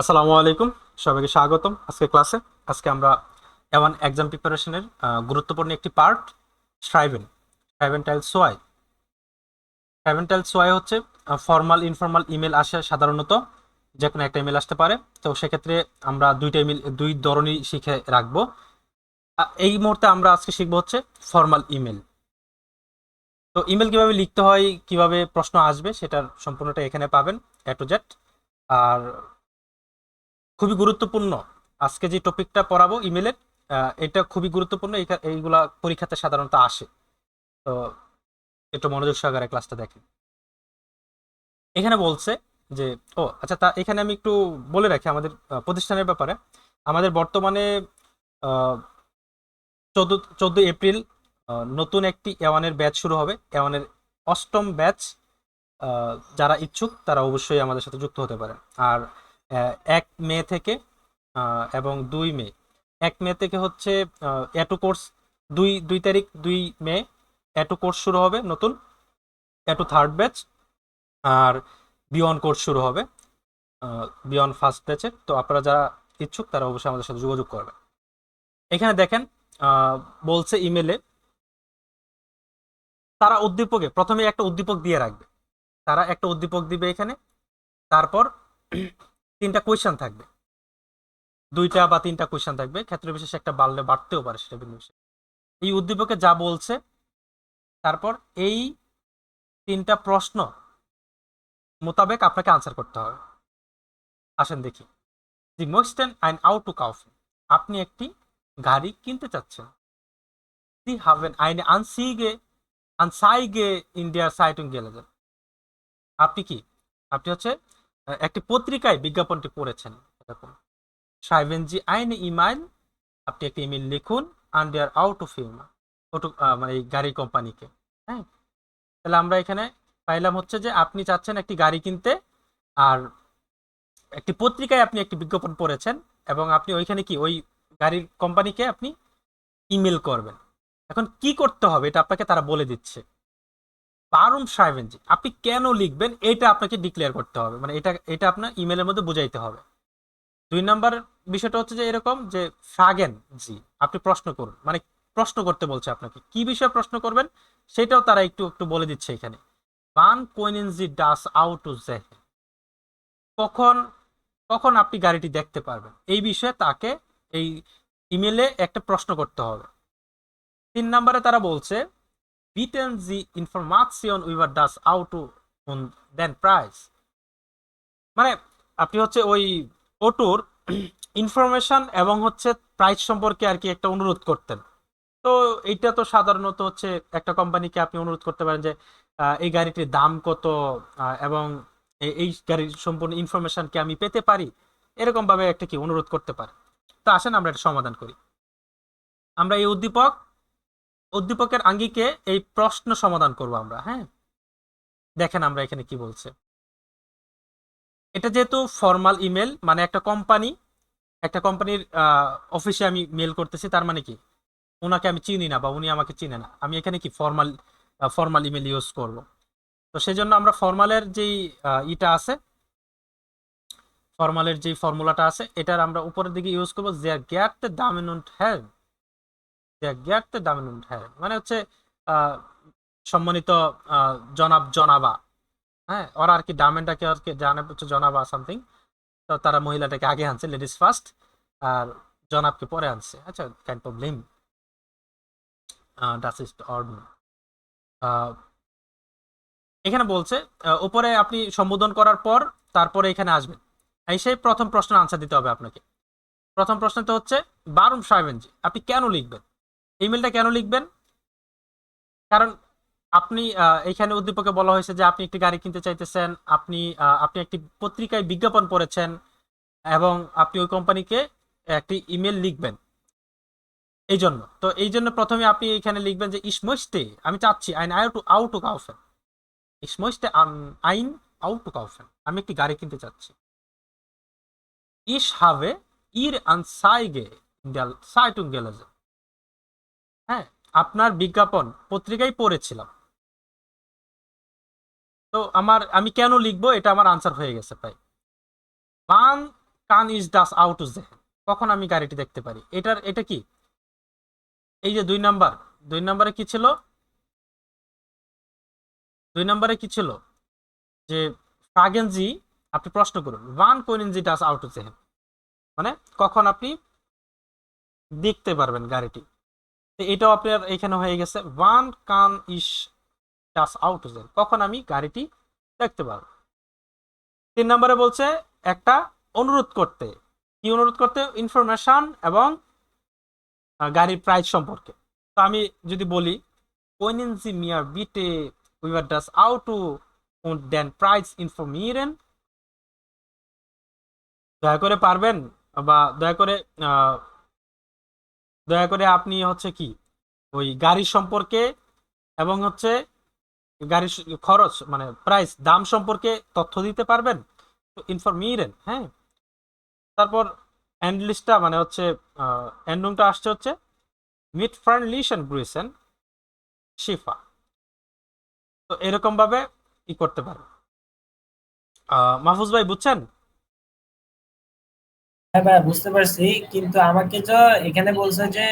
আসসালামু আলাইকুম, সবাইকে স্বাগতম আজকে ক্লাসে। আজকে আমরা এমন এক্সাম প্রিপারেশনের গুরুত্বপূর্ণ একটি পার্ট স্ট্রাইভেন স্ট্রাইভেন টাইল সোয়াই স্ট্রাইভেন টাইল সোয়াই হচ্ছে ফর্মাল ইনফর্মাল ইমেল আসে সাধারণত যে কোনো একটা ইমেল আসতে পারে। তো সেক্ষেত্রে আমরা দুইটা ইমেল দুই ধরনই শিখে রাখব। এই মুহূর্তে আমরা আজকে শিখব হচ্ছে ফর্মাল ইমেল তো ইমেল কীভাবে লিখতে হয়, কীভাবে প্রশ্ন আসবে, সেটার সম্পূর্ণটা এখানে পাবেন এ টু আর খুবই গুরুত্বপূর্ণ। আজকে যে টপিকটা পড়াবো ইমেলের এটা খুবই গুরুত্বপূর্ণ। এইগুলা পরীক্ষাতে সাধারণত আসে। তো একটু মনোযোগ সহকারে ক্লাসটা দেখেন। এখানে বলছে যে, ও আচ্ছা তা এখানে আমি একটু বলে রাখি আমাদের প্রতিষ্ঠানের ব্যাপারে। আমাদের বর্তমানে চোদ্দ চোদ্দ এপ্রিল নতুন একটি এওয়ানের ব্যাচ শুরু হবে। এওয়ানের অষ্টম ব্যাচ যারা ইচ্ছুক তারা অবশ্যই আমাদের সাথে যুক্ত হতে পারে। আর এক মে থেকে এবং দুই মে। এক মে থেকে হচ্ছে এটু কোর্স দুই দুই তারিখ, দুই মে, এটু কোর্স শুরু হবে নতুন, এটু থার্ড ব্যাচ, আর বিয়ন কোর্স শুরু হবে বিয়ন ফার্স্ট ব্যাচের তো আপনারা যারা ইচ্ছুক, তারা অবশ্যই আমাদের সাথে যোগাযোগ করবে এখানে দেখেন বলছে ইমেলে, তারা উদ্দীপকে, প্রথমে একটা উদ্দীপক দিয়ে রাখবে। তারা একটা উদ্দীপক দিবে এখানে, তারপর তিনটা কোয়েশ্চেন থাকবে। দুইটা বা তিনটা কোয়েশ্চেন থাকবে। ক্ষেত্র বিশেষে একটা বাড়লে বাড়তেও পারে সেটা বিষয় এই উদ্দীপকে যা বলছে, তারপর এই তিনটা প্রশ্ন মোতাবেক আপনাকে আনসার করতে হবে। আসেন দেখি। দি মোস্টেন আইন আউট টু কাউফ আপনি একটি গাড়ি কিনতে চাচ্ছেন। দি হাবেন আইনে আনসিগে আনসাইগে ইন্ডিয়ার সাইটুং গেলে আপনি কি? আপনি হচ্ছে একটি পত্রিকায় বিজ্ঞাপনটি পড়েছেন এরকম। Sie eine ইমেল আপনি একটি ইমেল লিখুন আন্ডার আউট অফ ফিল্ম অটো মানে এই গাড়ি কোম্পানিকে হ্যাঁ? তাহলে আমরা এখানে পাইলাম হচ্ছে যে আপনি চাচ্ছেন একটি গাড়ি কিনতে, আর একটি পত্রিকায় আপনি একটি বিজ্ঞাপন পড়েছেন, এবং আপনি ওইখানে কি, ওই গাড়ির কোম্পানিকে আপনি ইমেল করবেন। এখন কি করতে হবে, এটা আপনাকে তারা বলে দিচ্ছে। বারুম সাহেবেনজি আপনি কেন লিখবেন? এটা আপনাকে ডিক্লেয়ার করতে হবে। মানে এটা এটা আপনার ইমেলের মধ্যে বুঝাইতে হবে। দুই নাম্বার বিষয়টা হচ্ছে যে এরকম যে ফ্রাগেন জি আপনি প্রশ্ন করুন। মানে প্রশ্ন করতে বলছে আপনাকে। কি বিষয়ে প্রশ্ন করবেন? সেটাও তারা একটু একটু বলে দিচ্ছে এখানে। বান কোয়েনজি ডাস আউট টু কখন কখন আপনি গাড়িটি দেখতে পারবেন? এই বিষয়ে তাকে এই ইমেলে একটা প্রশ্ন করতে হবে। তিন নম্বরে তারা বলছে বিটেন জি ইনফরমাশন উইভার ডাস আউট টু দেন প্রাইস মানে আপনি হচ্ছে ওই অটোর ইনফরমেশন এবং হচ্ছে প্রাইস সম্পর্কে আর কি একটা অনুরোধ করতেন। তো এইটা তো সাধারণত হচ্ছে একটা কোম্পানিকে আপনি অনুরোধ করতে পারেন যে এই গাড়িটির দাম কত এবং এই গাড়ির সম্পূর্ণ ইনফরমেশন কি আমি পেতে পারি? এরকম ভাবে একটা কি অনুরোধ করতে পারে তো আসেন আমরা এটা সমাধান করি। আমরা এই উদ্দীপক উদ্দীপকের আঙ্গিকে এই প্রশ্ন সমাধান করব আমরা হ্যাঁ? দেখেন আমরা এখানে কি বলছে। এটা যেহেতু ফর্মাল ইমেল মানে একটা কোম্পানি একটা কোম্পানির অফিসে আমি মেল করতেছি, তার মানে কি? ওনাকে আমি চিনি না বা উনি আমাকে চিনে না। আমি এখানে কি ফর্মাল ফর্মাল ইমেল ইউজ করব? তো সেই জন্য আমরা ফর্মালের যেই ইটা আছে ফর্মালের যেই ফর্মুলাটা আছে, এটার আমরা উপরের দিকে ইউজ করব, যে গ্যাটতে ডামিনুন্ট হ্যাভ যে গ্যাটতে ডামিনুন্ট হ্যাভ মানে হচ্ছে সম্মানিত জনাব জনাবা। হ্যাঁ ওরা আর কি ডামেনটাকে আর কি জানে হচ্ছে জনাবা সামথিং তো তারা মহিলাটাকে আগে আনছে লেডিস ফার্স্ট আর জনাবকে পরে আনছে। আচ্ছা ক্যান প্রবলেম এখানে বলছে উপরে আপনি সম্বোধন করার পর তারপরে এখানে আসবেন। এসে প্রথম প্রশ্নের আনসার দিতে হবে আপনাকে। প্রথম প্রশ্নটা হচ্ছে বারুম সাহেবেনজি আপনি কেন লিখবেন? ইমেলটা কেন লিখবেন? কারণ আপনি এখানে উদ্দীপকে বলা হয়েছে যে আপনি একটি গাড়ি কিনতে চাইতেছেন, আপনি আপনি একটি পত্রিকায় বিজ্ঞাপন পড়েছেন এবং আপনি ওই কোম্পানিকে একটি ইমেল লিখবেন। এই জন্য তো এই জন্য প্রথমে আপনি এখানে লিখবেন যে ইসমস্তে আমি চাচ্ছি আইন আই টু আউট টু কাউফেন ইসমস্তে আইন আউট টু কাউফেন আমি একটি গাড়ি কিনতে চাচ্ছি। ইস হাবে ইর আন আনসাইগে সাইটুং গেলেজে আপনার বিজ্ঞাপন পত্রিকায় পড়েছিলাম। তো আমার, আমি কেন লিখব? এটা আমার আনসার হয়ে গেছে প্রায়। বান কান ইজ ডাস আউট জে। কখন আমি গাড়িটি দেখতে পারি? এটার, এটা কি? এই যে দুই নাম্বার। দুই নাম্বারে কি ছিল? দুই নাম্বারে কি ছিল? যে ফ্রাগেনজি আপনি প্রশ্ন করুন ওয়ান কোইনজি ডাস আউট জে? মানে কখন আপনি দেখতে পারবেন গাড়িটি? এটাও আপনার এখানে হয়ে গেছে। ওয়ান কান ইস ডাস আউট জে কখন আমি গাড়িটি দেখতে পারব তিন নম্বরে বলছে, একটা অনুরোধ করতে। কি অনুরোধ করতে? ইনফরমেশন এবং গাড়ির প্রাইস সম্পর্কে। তো আমি যদি বলি কোইনেন সি মিয়ার বিটে উইভার ডাস আউট টু দেন প্রাইস ইনফরমিরেন দয়া করে পারবেন? বা দয়া করে দয়া করে আপনি হচ্ছে কি? ওই গাড়ি সম্পর্কে এবং হচ্ছে গাড়ির খরচ মানে প্রাইস দাম সম্পর্কে তথ্য দিতে পারবেন? তো হ্যাঁ? তারপর এন্ডলিস্টটা মানে হচ্ছে এন্ডুংটা আসছে হচ্ছে মিট ফ্রেন্ডলিশন ব্রুইসেন শিফা তো এরকম ভাবে ই করতে পারে মাহফুজ ভাই, বুঝছেন? হ্যাঁ ভাই বুঝতে পারছি। কিন্তু আমাকে তো এখানে বলছে যে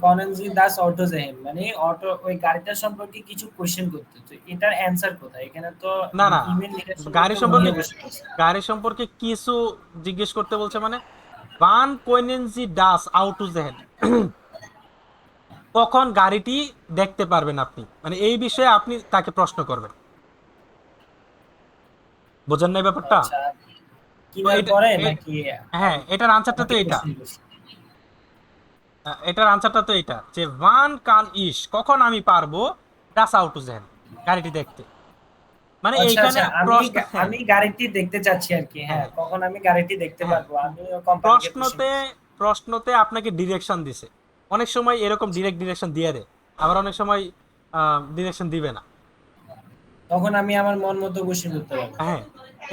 কনেনজি দাস অটো জেহেন মানে অটো ওই গাড়িটা সম্পর্কে কিছু কোশ্চেন করতে। তো এটার অ্যান্সার কোথায়? এখানে তো না, না, ইমেল লেখার গাড়ি সম্পর্কে- গাড়ি সম্পর্কে কিছু জিজ্ঞেস করতে বলছে মানে বান ডাস কখন গাড়িটি দেখতে পারবেন আপনি? মানে এই বিষয়ে আপনি তাকে প্রশ্ন করবেন। বোঝেন না এই ব্যাপারটা? আচ্ছা কীভাবে করে নাকি হ্যাঁ এটার আনসারটা তো এটা। এটার আনসারটা তো এটা যে ওয়ান কান ইস কখন আমি পারব? ডাস আউট টু জেহেন গাড়িটি দেখতে। মানে আচ্ছা, এইখানে আচ্ছা, আমি গা- আমি গাড়িটি দেখতে চাচ্ছি আর কি হ্যাঁ হ্যাঁ। কখন আমি গাড়িটি দেখতে হ্যাঁ। পারব? আমি প্রশ্নতে প্রশ্নতে আপনাকে ডিরেকশন দিছে। অনেক সময় এরকম ডিরেক্ট ডিরেকশন দিয়ে দেয় আবার অনেক সময় ডিরেকশন দিবে না। তখন আমি আমার মন মতো কোশ্চেন করতে পারব। হ্যাঁ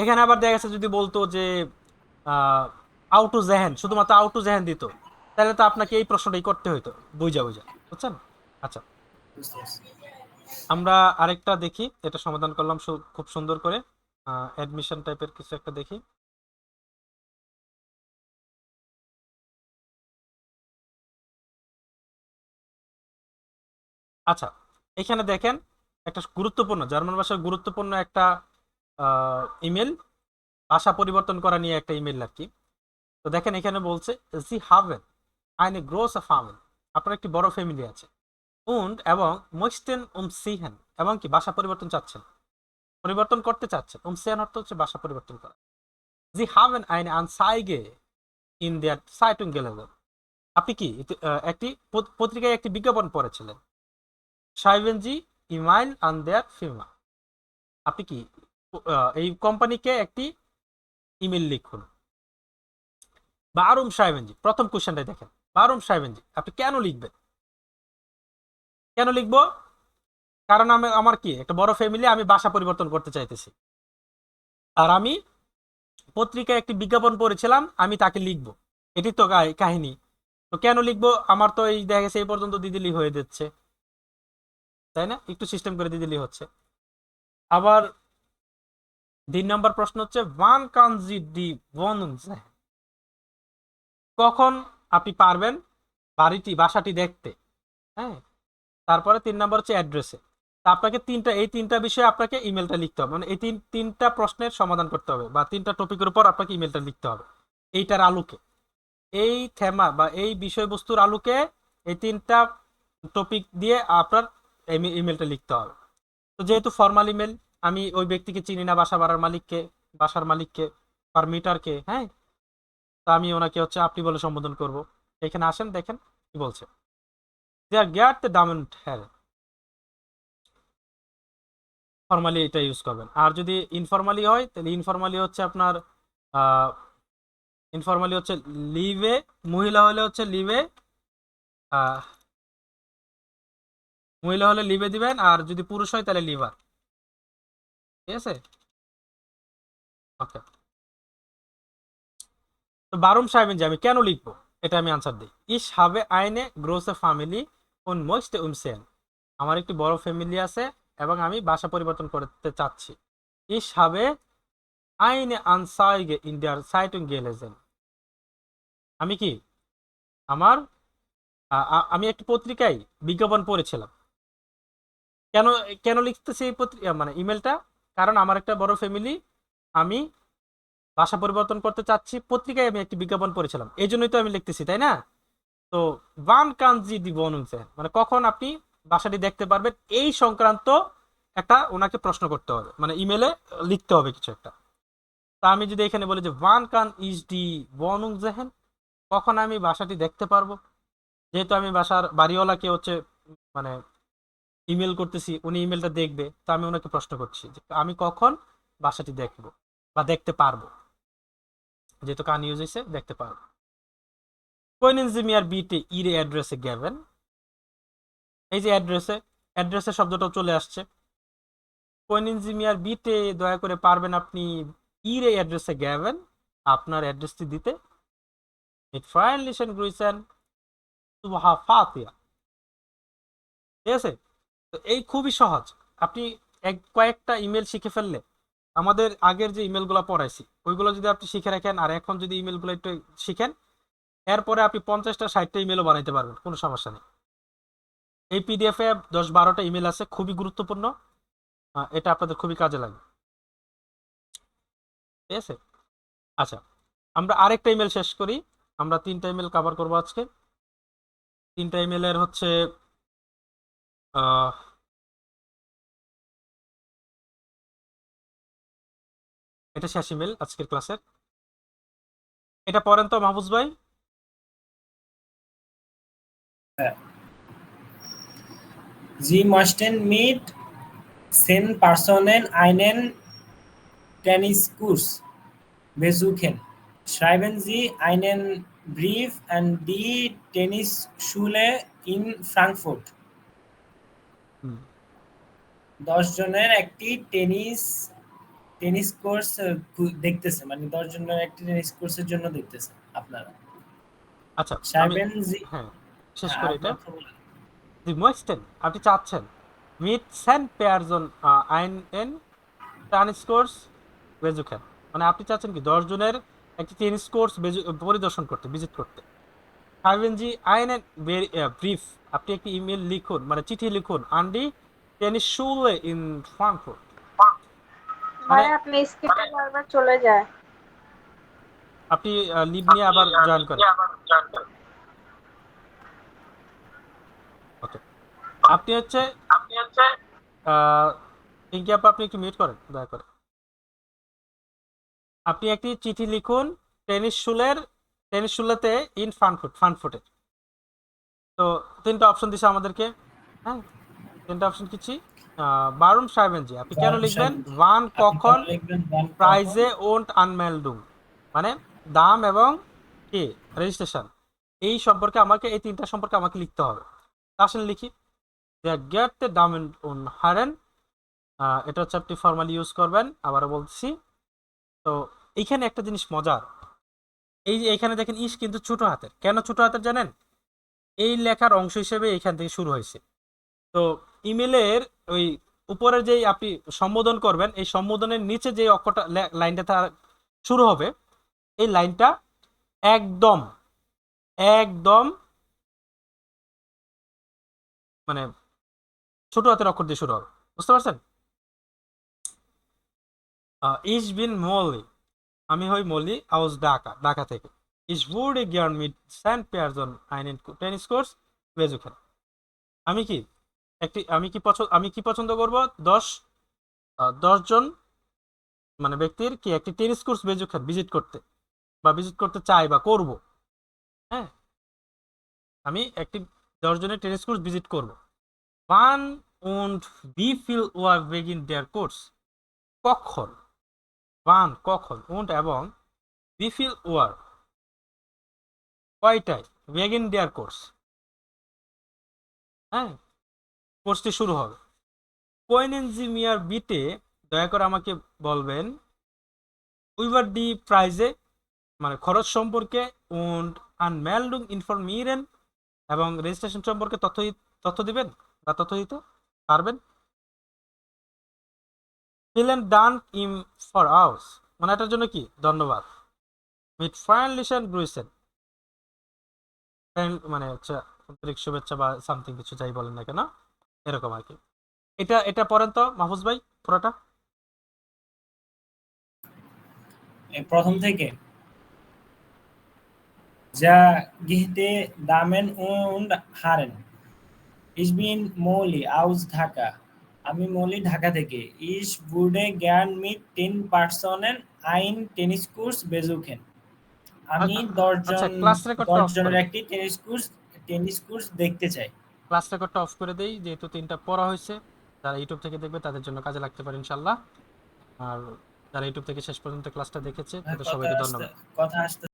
এখানে আবার দেখা গেছে যদি বলতো যে আউট টু জেহেন, শুধুমাত্র আউট জেহেন দিত, তাহলে তো আপনাকে এই প্রশ্নটাই করতে হইতো, বুঝা বুঝা, বুঝছেন? আচ্ছা। আমরা আরেকটা দেখি, এটা সমাধান করলাম খুব সুন্দর করে অ্যাডমিশন টাইপের কিছু একটা দেখি। আচ্ছা এখানে দেখেন, একটা গুরুত্বপূর্ণ, জার্মান ভাষার গুরুত্বপূর্ণ একটা ইমেল ভাষা পরিবর্তন করা নিয়ে একটা ইমেল আর কি। তো দেখেন এখানে বলছে, জি হাভেন, আইনে গ্রোস ফার্মেন আপনার একটি বড় ফ্যামিলি আছে। উন্ড এবং মোস্টেন উম সিহেন, এবং কি ভাষা পরিবর্তন চাচ্ছেন। পরিবর্তন করতে চাচ্ছেন। উম সিহেন অর্থ হচ্ছে ভাষা পরিবর্তন করা। জি হাভেন আইন আইনে আনসাইগে ইন দেয়ার সাইটুং গেলেন। আপনি কি একটি পত- পত্রিকায় একটি বিজ্ঞাপন পড়েছিলেন? সাইবেন জি ইমাইল আন দেয়ার ফিমা। আপনি কি এই কোম্পানিকে একটি ইমেল লিখুন। বারুম সাহেবেনজি, প্রথম কোশ্চেনটা দেখেন। বারুম সাহেবেনজি, আপনি কেন লিখবেন? কেন লিখব? কারণ আমি, আমার কি, একটা বড় ফ্যামিলি আমি বাসা পরিবর্তন করতে চাইতেছি। আর আমি পত্রিকায় একটি বিজ্ঞাপন পড়েছিলাম, আমি তাকে লিখব। এটি তো কাহিনী। তো কেন লিখব? আমার তো এই, দেখা গেছে এই পর্যন্ত দিদিলি হয়ে যাচ্ছে। তাই না? একটু সিস্টেম করে দিদিলি হচ্ছে। আবার তিন নম্বর প্রশ্ন হচ্ছে ওয়ান কানজি ডি ওয়ান কখন আপনি পারবেন বাড়িটি, বাসাটি দেখতে? হ্যাঁ? তারপরে তিন নম্বর হচ্ছে অ্যাড্রেসে। আপনাকে তিনটা, এই তিনটা বিষয়ে আপনাকে ইমেলটা লিখতে হবে। মানে এই তিন, তিনটা প্রশ্নের সমাধান করতে হবে বা তিনটা টপিকের উপর আপনাকে ইমেলটা লিখতে হবে। এইটার আলোকে। এই থেমা বা এই বিষয়বস্তুর আলোকে এই তিনটা টপিক দিয়ে আপনার ইমেলটা লিখতে হবে। তো যেহেতু ফর্মাল ইমেল আমি ওই ব্যক্তিকে চিনি না বাসা বাড়ার মালিককে, বাসার মালিককে পারমিটারকে হ্যাঁ? তো আমি ওনাকে হচ্ছে আপনি বলে সম্বোধন করব। এখানে আসেন, দেখেন কি বলছে। They are get the diamond here formally এটা ইউজ করবেন। আর যদি ইনফর্মালি হয়, তাহলে ইনফর্মালি হচ্ছে আপনার ইনফর্মালি হচ্ছে লিভে মহিলা হলে হচ্ছে লিভে মহিলা হলে লিভে দিবেন, আর যদি পুরুষ হয় তাহলে লিভার ঠিক আছে? ওকে তো বারুম সাহেবেন যে আমি কেন লিখব? এটা আমি আনসার দিই। ইস হাবে আইনে গ্রোস ফ্যামিলি উন মোস্ট উমসেন। আমার একটি বড় ফ্যামিলি আছে এবং আমি বাসা পরিবর্তন করতে চাচ্ছি। ইস হাবে Anzeige in der Zeitung gelesen আমি কি? আমার আমি একটি পত্রিকায় বিজ্ঞাপন পড়েছিলাম। কেন কেন লিখতেছি এই পত্রিকা মানে ইমেলটা কারণ আমার একটা বড় ফ্যামিলি আমি ভাষা পরিবর্তন করতে চাচ্ছি, পত্রিকায় আমি একটি বিজ্ঞাপন পড়েছিলাম। এই জন্যই তো আমি লিখতেছি, তাই না? তো ওয়ান কানজি দি বনুনছে মানে কখন আপনি ভাষাটি দেখতে পারবেন, এই সংক্রান্ত একটা ওনাকে প্রশ্ন করতে হবে। মানে ইমেলে লিখতে হবে কিছু একটা। তা আমি যদি এখানে বলি যে ওয়ান কান ইজ ডি বনুং জেহেন কখন আমি ভাষাটি দেখতে পারব? যেহেতু আমি বাসার বাড়িওয়ালাকে হচ্ছে মানে ইমেল করতেছি, উনি ইমেলটা দেখবে, তো আমি ওনাকে প্রশ্ন করছি যে আমি কখন বাসাটি দেখব বা দেখতে পারব? যেহেতু কান ইউজ হয়েছে দেখতে পারব। কোয়েন জিমিয়ার বিটে ইরে অ্যাড্রেসে গেবেন? এই যে অ্যাড্রেসে অ্যাড্রেসের শব্দটাও চলে আসছে। কোয়েন জিমিয়ার বিটে দয়া করে পারবেন আপনি ইরে অ্যাড্রেসে গেবেন, আপনার অ্যাড্রেসটি দিতে। mit freundlichen Grüßen সুবাহা ফাতিয়া। ঠিক আছে? তো এই খুবই সহজ। আপনি এক, কয়েকটা ইমেল শিখে ফেললে, আমাদের আগের যে ইমেলগুলো পড়াইছি, ওইগুলো যদি আপনি শিখে রাখেন, আর এখন যদি ইমেলগুলো একটু শিখেন, এরপরে আপনি পঞ্চাশটা, ষাটটা ইমেলও বানাইতে পারবেন, কোনো সমস্যা নেই। এই পিডিএফে দশ, বারোটা ইমেল আছে, খুবই গুরুত্বপূর্ণ। এটা আপনাদের খুবই কাজে লাগে ঠিক আছে? আচ্ছা আমরা আরেকটা ইমেল শেষ করি। আমরা তিনটা ইমেল কভার করব আজকে। তিনটা ইমেলের হচ্ছে Uh, এটা শেষ ইমেল আজকের ক্লাসের। এটা পড়েন তো মাহফুজ ভাই। হ্যাঁ। জি মাস্টেন মিট, সেন পার্সনেন আইনেন টেনিস কোর্স, বেজুখেন। শ্রাইবেন জি আইন এন ব্রিফ অ্যান্ড ডি টেনিস শুলে ইন ফ্রাঙ্কফুর্ট। দশ জনের একটি টেনিস টেনিস কোর্স দেখতেছে। মানে দশ জনের একটি টেনিস কোর্সের জন্য দেখতেছে আপনারা। আচ্ছা সাইবেন জি হ্যাঁ শেষ করি এটা। Sie möchten, আপনি চাচ্ছেন। mit zehn আইন এন einen কোর্স besuchen মানে আপনি চাচ্ছেন কি দশ জনের একটি টেনিস কোর্স পরিদর্শন করতে ভিজিট করতে। schreiben Sie einen ব্রিফ। আপনি একটি ইমেল লিখুন মানে চিঠি লিখুন an die Tennisschule in Frankfurt? ভাই আপনি স্ক্রিপ্টে বারবার চলে যায়। আপনি লিভ নিয়ে আবার জয়েন করেন। ওকে আপনি হচ্ছে আপনি হচ্ছে পিঙ্কি আপা আপনি একটু মিউট করেন দয়া করে। আপনি একটি চিঠি লিখুন টেনিস শুলের টেনিস শুলেতে ইন ফানফুট ফানফুটের তো তিনটা অপশন দিছে আমাদেরকে। হ্যাঁ তিনটা অপশন কিছি বারুন সাহেবেনজি আপনি কেন লিখবেন? ওয়ান কখন প্রাইজে ওন্ট আনমেলডুম মানে দাম এবং কি? রেজিস্ট্রেশন এই সম্পর্কে আমাকে এই তিনটা সম্পর্কে আমাকে লিখতে হবে। আসলে লিখি। গেট দ্য দাম উন হারেন। এটা হচ্ছে আপনি ফর্মালি ইউজ করবেন। আবারও বলছি। তো এইখানে একটা জিনিস মজার। এই যে এখানে দেখেন ইস কিন্তু ছোট হাতের। কেন ছোট হাতের জানেন? এই লেখার অংশ হিসেবে এখান থেকে শুরু হয়েছে। তো ইমেলের ওই উপরে যেই আপনি সম্বোধন করবেন, এই সম্বোধনের নিচে যে অক্ষরটা লাইনটা তার শুরু হবে, এই লাইনটা একদম একদম মানে ছোট হাতের অক্ষর দিয়ে শুরু হবে। বুঝতে পারছেন? ইস বিন মলি, আমি হই মলি, আউস ঢাকা ঢাকা থেকে। ইস wurde gern mit Sand Person einen টেনিস কোর্স বেজুখান আমি কি, একটি, আমি কি পছন্দ আমি কি পছন্দ করব? দশ দশ জন মানে ব্যক্তির কি একটি টেনিস কোর্স বেজুখান ভিজিট করতে, বা ভিজিট করতে চাই বা করব। হ্যাঁ। আমি একটি দশ জনের টেনিস কোর্স ভিজিট করব। ওয়ান und wie viel Uhr begin der কোর্স। কখন? ওয়ান, কখন? und এবং wie viel Uhr কয়টায়? বেগিন দেয়ার কোর্স হ্যাঁ? কোর্সটি শুরু হবে। কোয়েন কোয়েনেনজিমিয়ার বিটে দয়া করে আমাকে বলবেন উইভার ডি প্রাইজে মানে খরচ সম্পর্কে und anmeldung informieren এবং রেজিস্ট্রেশন সম্পর্কে তথ্য তথ্য দিবেন বা তথ্য দিতে পারবেন? ফিলেন ডান ইম ফর আউস মানে এটার জন্য কি? ধন্যবাদ। মিট ফ্রাইনলিশন গ্রুইসেন মানে হচ্ছে আন্তরিক শুভেচ্ছা বা সামথিং কিছু যাই বলেন না কেন, এরকম আর কি। এটা এটা পড়েন তো মাহফুজ ভাই, পুরোটা। প্রথম থেকে। যা গিহতে দামেন und হারেন। bin Moli aus Dhaka. আমি মৌলি ঢাকা থেকে। ইস বুডে würde gern mit den আইন টেনিস কোর্স besuchen আমি আচ্ছা, দশজন class record টা অফ করে একটি টেনিস কোর্স টেনিস কোর্স দেখতে চাই। ক্লাস রেকর্ডটা অফ করে দেই যেহেতু তিনটা পড়া হয়েছে যারা ইউটিউব থেকে দেখবে তাদের জন্য কাজে লাগতে পারে ইনশাআল্লাহ। আর যারা ইউটিউব থেকে শেষ পর্যন্ত ক্লাসটা দেখেছে তাদের সবাইকে ধন্যবাদ। কথা আসতে